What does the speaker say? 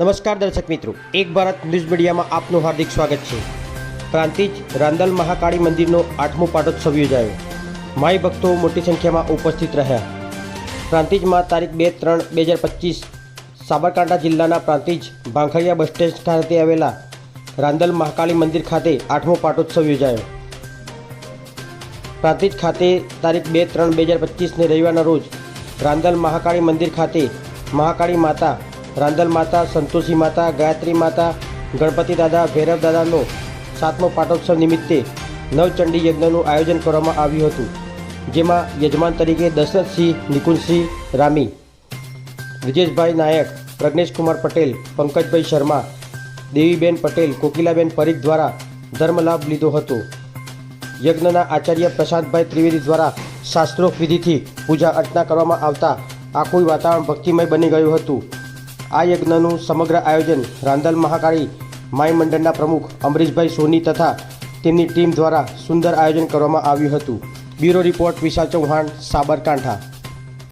નમસ્કાર દર્શક મિત્રો, એક ભારત ન્યૂઝ મીડિયામાં આપનું હાર્દિક સ્વાગત છે. પ્રાંતિજ રાંદલ મહાકાળી મંદિરનો આઠમો પાટોત્સવ યોજાયો. માય ભક્તો મોટી સંખ્યામાં ઉપસ્થિત રહ્યા. પ્રાંતિજમાં તારીખ બે ત્રણ બે હજાર પચીસ સાબરકાંઠા જિલ્લાના પ્રાંતિજ ભાંખરિયા બસ સ્ટેન્ડ ખાતે આવેલા રાંદલ મહાકાળી મંદિર ખાતે આઠમો પાટોત્સવ યોજાયો. પ્રાંતિજ ખાતે તારીખ બે ત્રણ બે હજાર પચીસને રવિવારના રોજ રાંદલ મહાકાળી મંદિર ખાતે મહાકાળી માતા રાંદલ માતા, સંતોષી માતા, ગાયત્રી માતા, ગણપતિ દાદા, ભૈરવ દાદાનો સાતમો પાટોત્સવ નિમિત્તે નવચંડી યજ્ઞનું આયોજન કરવામાં આવ્યું હતું, જેમાં યજમાન તરીકે દશરથસિંહ, નિકુંજસિંહ, રામી વિજેશભાઈ નાયક, પ્રજ્ઞેશકુમાર પટેલ, પંકજભાઈ શર્મા, દેવીબેન પટેલ, કોકિલાબેન પરીખ દ્વારા ધર્મલાભ લીધો હતો. યજ્ઞના આચાર્ય પ્રશાંતભાઈ ત્રિવેદી દ્વારા શાસ્ત્રોક્ત વિધિથી પૂજા અર્ચના કરવામાં આવતા આખું વાતાવરણ ભક્તિમય બની ગયું હતું. આ યજ્ઞનું સમગ્ર આયોજન રાંધલ મહાકાળી માઈ મંડળના પ્રમુખ અમરીશભાઈ સોની તથા તેમની ટીમ દ્વારા સુંદર આયોજન કરવામાં આવ્યું હતું. Bureau report Visha Chauhan, Sabarkantha.